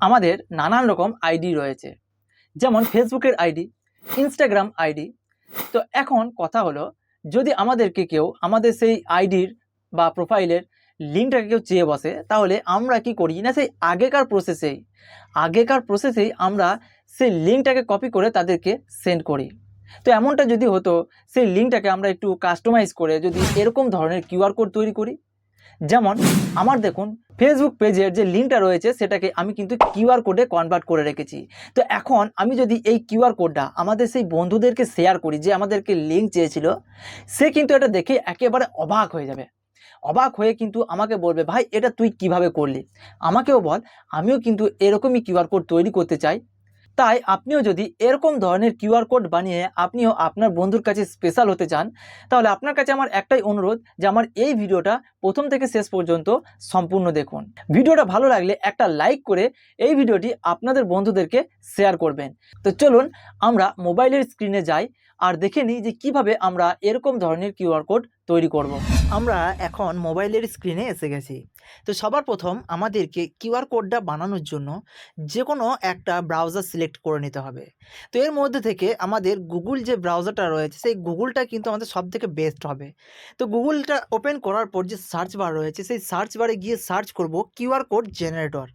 আমাদের নানান রকম আইডি রয়েছে। যেমন ফেসবুকের আইডি, ইনস্টাগ্রাম আইডি। তো এখন কথা হলো, যদি আমাদেরকে কেউ আমাদের সেই আইডির বা প্রোফাইলের লিঙ্কটাকে কেউ চেয়ে বসে, তাহলে আমরা কি করি না, সেই আগেকার প্রসেসেই আগেকার প্রসেসেই আমরা সেই লিঙ্কটাকে কপি করে তাদেরকে সেন্ড করি। তো এমনটা যদি হতো, সেই লিঙ্কটাকে আমরা একটু কাস্টমাইজ করে যদি এরকম ধরনের কিউআর কোড তৈরি করি যেমন আমার দেখুন ফেসবুক পেজের যে লিঙ্কটা রয়েছে, সেটাকে আমি কিন্তু কিউআর কোডে কনভার্ট করে রেখেছি। তো এখন আমি যদি এই কিউআর কোডটা আমাদের সেই বন্ধুদেরকে শেয়ার করি, যে আমাদেরকে লিঙ্ক চেয়েছিল, সে কিন্তু এটা দেখে একেবারে অবাক হয়ে যাবে। অবাক হয়ে কিন্তু আমাকে বলবে, ভাই, এটা তুই কীভাবে করলি? আমাকেও বল, আমিও কিন্তু এরকমই কিউআর কোড তৈরি করতে চাই। তাই আপনিও যদি এরকম ধরনের কিউআর কোড বানিয়ে আপনিও আপনার বন্ধুর কাছে স্পেশাল হতে চান, তাহলে আপনার কাছে আমার একটাই অনুরোধ যে আমার এই ভিডিওটা প্রথম থেকে শেষ পর্যন্ত সম্পূর্ণ দেখুন। ভিডিওটা ভালো লাগলে একটা লাইক করে এই ভিডিওটি আপনাদের বন্ধুদেরকে শেয়ার করবেন। তো চলুন আমরা মোবাইলের স্ক্রিনে যাই আর দেখে নিই যে কীভাবে আমরা এরকম ধরনের কিউআর কোড তৈরি করব। আমরা এখন মোবাইলের স্ক্রিনে এসে গেছি। তো সবার প্রথম আমাদেরকে কিউআর কোডটা বানানোর জন্য যে কোনো একটা ব্রাউজার সিলেক্ট করে নিতে হবে। তো এর মধ্যে থেকে আমাদের গুগল যে ব্রাউজারটা রয়েছে, সেই গুগলটা কিন্তু আমাদের সব থেকে বেস্ট হবে। তো গুগলটা ওপেন করার পর যে সার্চ বার রয়েছে, সেই সার্চ বারে গিয়ে সার্চ করব কিউআর কোড জেনারেটর।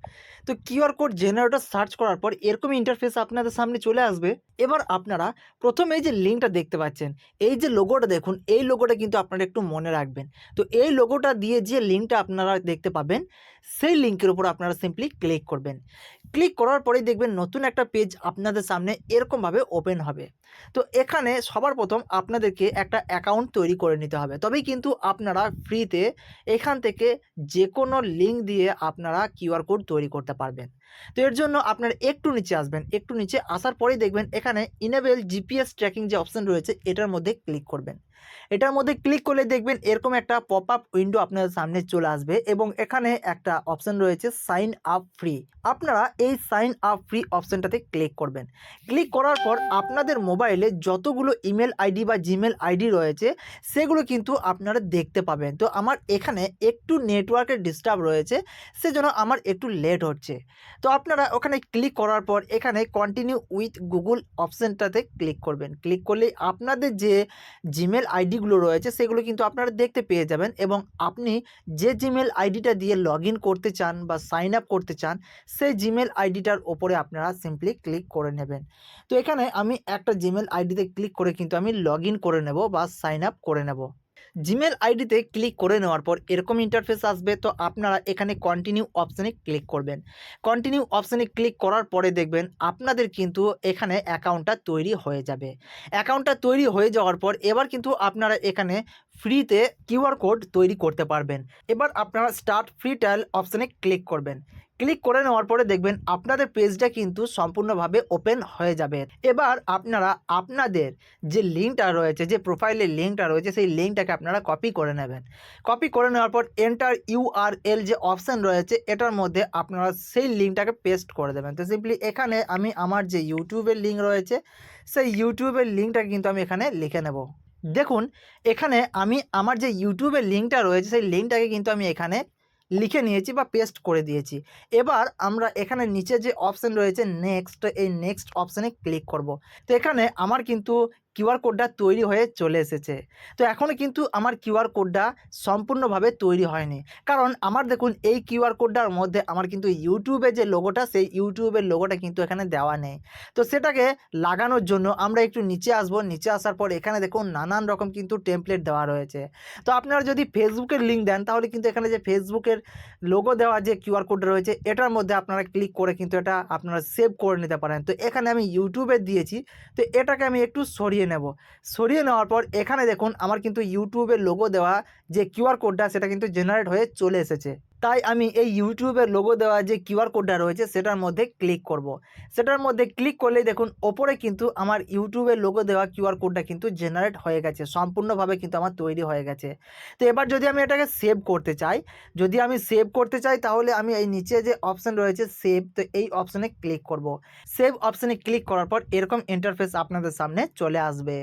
তো কিউআর কোড জেনারেটর সার্চ করার পর এরকম ইন্টারফেস আপনাদের সামনে চলে আসবে। এবার আপনারা প্রথম এই যে লিঙ্কটা দেখতে পাচ্ছেন, এই যে লোগোটা দেখুন, এই লোগোটা কিন্তু আপনারা একটু মনে রাখবেন। তো এই লোগোটা দিয়ে যে লিঙ্কটা আপনারা দেখতে পাবেন, সেই লিঙ্কের উপর আপনারা সিম্পলি ক্লিক করবেন। ক্লিক করার পরেই দেখবেন নতুন একটা পেজ আপনাদের সামনে এরকমভাবে ওপেন হবে। তো এখানে সবার প্রথম আপনাদেরকে একটা অ্যাকাউন্ট তৈরি করে নিতে হবে। তবেই কিন্তু আপনারা ফ্রিতে এখান থেকে যে কোনো লিঙ্ক দিয়ে আপনারা কিউআর কোড তৈরি করতে পারবেন। তো এর জন্য আপনারা একটু নিচে আসবেন, একটু নিচে আসার পরেই দেখবেন এখানে ইনেবেল জিপিএস ট্র্যাকিং যে অপশান রয়েছে, এটার মধ্যে ক্লিক করবেন। এটার মধ্যে ক্লিক করলে দেখবেন এরকম একটা পপ আপ উইন্ডো আপনাদের সামনে চলে আসবে এবং এখানে একটা অপশান রয়েছে সাইন আপ ফ্রি আপনারা এই সাইন আপ ফ্রি অপশানটাতে ক্লিক করবেন। ক্লিক করার পর আপনাদের মোবাইলে যতগুলো ইমেল আইডি বা জিমেল আইডি রয়েছে, সেগুলো কিন্তু আপনারা দেখতে পাবেন। তো আমার এখানে একটু নেটওয়ার্কের ডিস্টার্ব রয়েছে, সেজন্য আমার একটু লেট হচ্ছে। তো আপনারা ওখানে ক্লিক করার পর এখানে কন্টিনিউ উইথ গুগল অপশানটাতে ক্লিক করবেন। ক্লিক করলেই আপনাদের যে জিমেল আইডিগুলো রয়েছে, সেগুলো কিন্তু আপনারা দেখতে পেয়ে যাবেন এবং আপনি যে জিমেল আইডিটা দিয়ে লগ করতে চান বা সাইন আপ করতে চান, সেই জিমেল আইডিটার ওপরে আপনারা সিম্পলি ক্লিক করে নেবেন। তো এখানে আমি একটা জিমেল আইডিতে ক্লিক করে কিন্তু আমি লগ করে নেব বা সাইন আপ করে নেব। জিমেল আইডিতে ক্লিক করে নেওয়ার পর এরকম ইন্টারফেস আসবে, তো আপনারা এখানে কন্টিনিউ অপশানে ক্লিক করবেন। কন্টিনিউ অপশানে ক্লিক করার পরে দেখবেন আপনাদের কিন্তু এখানে অ্যাকাউন্টটা তৈরি হয়ে যাবে। অ্যাকাউন্টটা তৈরি হয়ে যাওয়ার পর এবার কিন্তু আপনারা এখানে ফ্রিতে কিউআর কোড তৈরি করতে পারবেন। এবার আপনারা স্টার্ট ফ্রি ট্রায়াল অপশানে ক্লিক করবেন। ক্লিক করে নেওয়ার পরে দেখবেন আপনাদের পেজটা কিন্তু সম্পূর্ণভাবে ওপেন হয়ে যাবে। এবার আপনারা আপনাদের যে লিঙ্কটা রয়েছে, যে প্রোফাইলের লিঙ্কটা রয়েছে, সেই লিঙ্কটাকে আপনারা কপি করে নেবেন। কপি করে নেওয়ার পর এন্টার ইউআরএল যে অপশান রয়েছে, এটার মধ্যে আপনারা সেই লিঙ্কটাকে পেস্ট করে দেবেন। তো সিম্পলি এখানে আমি আমার যে ইউটিউবের লিঙ্ক রয়েছে, সেই ইউটিউবের লিঙ্কটা কিন্তু আমি এখানে লিখে নেব। দেখুন, এখানে আমি আমার যে ইউটিউবের লিঙ্কটা রয়েছে, সেই লিঙ্কটাকে কিন্তু আমি এখানে লিখে নিয়েছি বা পেস্ট করে দিয়েছি। এবার আমরা এখানে নিচে যে অপশান রয়েছে নেক্সট এই নেক্সট অপশানে ক্লিক করব। তো এখানে আমার কিন্তু কিউআর কোডটা তৈরি হয়ে চলে এসেছে। তো এখনও কিন্তু আমার কিউআর কোডটা সম্পূর্ণভাবে তৈরি হয়নি। কারণ আমার দেখুন, এই কিউআর কোডটার মধ্যে আমার কিন্তু ইউটিউবে যে লোগোটা, সেই ইউটিউবের লোগোটা কিন্তু এখানে দেওয়া নেই। তো সেটাকে লাগানোর জন্য আমরা একটু নিচে আসব। নিচে আসার পর এখানে দেখুন, নানান রকম কিন্তু টেমপ্লেট দেওয়া রয়েছে। তো আপনারা যদি ফেসবুকের লিঙ্ক দেন, তাহলে কিন্তু এখানে যে ফেসবুকের লোগো দেওয়া যে কিউআর কোডটা রয়েছে, এটার মধ্যে আপনারা ক্লিক করে কিন্তু এটা আপনারা সেভ করে নিতে পারেন। তো এখানে আমি ইউটিউবে দিয়েছি। তো এটাকে আমি একটু সরিয়ে নেব। সরিয়ে নেওয়ার পর এখানে দেখুন আমার কিন্তু ইউটিউবের লোগো দেওয়া যে কিউআর কোডটা সেটা কিন্তু জেনারেট হয়ে চলে এসেছে। তাই আমি এই ইউটিউবের লোগো দেওয়া যে কিউআর কোডটা রয়েছে, সেটার মধ্যে ক্লিক করব। সেটার মধ্যে ক্লিক করলেই দেখুন, ওপরে কিন্তু আমার ইউটিউবের লোগো দেওয়া কিউআর কোডটা কিন্তু জেনারেট হয়ে গেছে, সম্পূর্ণভাবে কিন্তু আমার তৈরি হয়ে গেছে তো এবার যদি আমি এটাকে সেভ করতে চাই, যদি আমি সেভ করতে চাই, তাহলে আমি এই নিচে যে অপশান রয়েছে সেভ তো এই অপশানে ক্লিক করব। সেভ অপশানে ক্লিক করার পর এরকম ইন্টারফেস আপনাদের সামনে চলে আসবে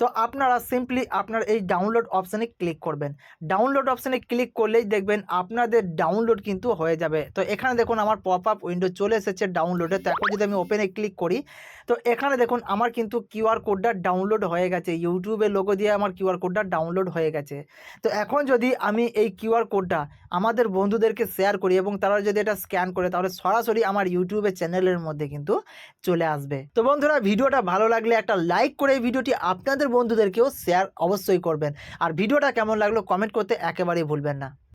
তো আপনারা সিম্পলি আপনার এই ডাউনলোড অপশানে ক্লিক করবেন ডাউনলোড অপশানে ক্লিক করলেই দেখবেন আপনাদের ডাউনলোড কিন্তু হয়ে যাবে। তো এখানে দেখুন আমার পপ আপ উইন্ডো চলে এসেছে ডাউনলোডে তো এখন যদি আমি ওপেনে ক্লিক করি, তো এখানে দেখুন আমার কিন্তু কিউআর কোডটা ডাউনলোড হয়ে গেছে। ইউটিউবের লোগো দিয়ে আমার কিউআর কোডটা ডাউনলোড হয়ে গেছে। তো এখন যদি আমি এই কিউআর কোডটা আমাদের বন্ধুদেরকে শেয়ার করি এবং তারা যদি এটা স্ক্যান করে, তাহলে সরাসরি আমার ইউটিউবের চ্যানেলের মধ্যে কিন্তু চলে আসবে। তো বন্ধুরা, ভিডিওটা ভালো লাগলে একটা লাইক করে এই ভিডিওটি আপনাদের বন্ধুদেরকেও শেয়ার অবশ্যই করবেন। আর ভিডিওটা কেমন লাগল কমেন্ট করতে একেবারেই ভুলবেন না।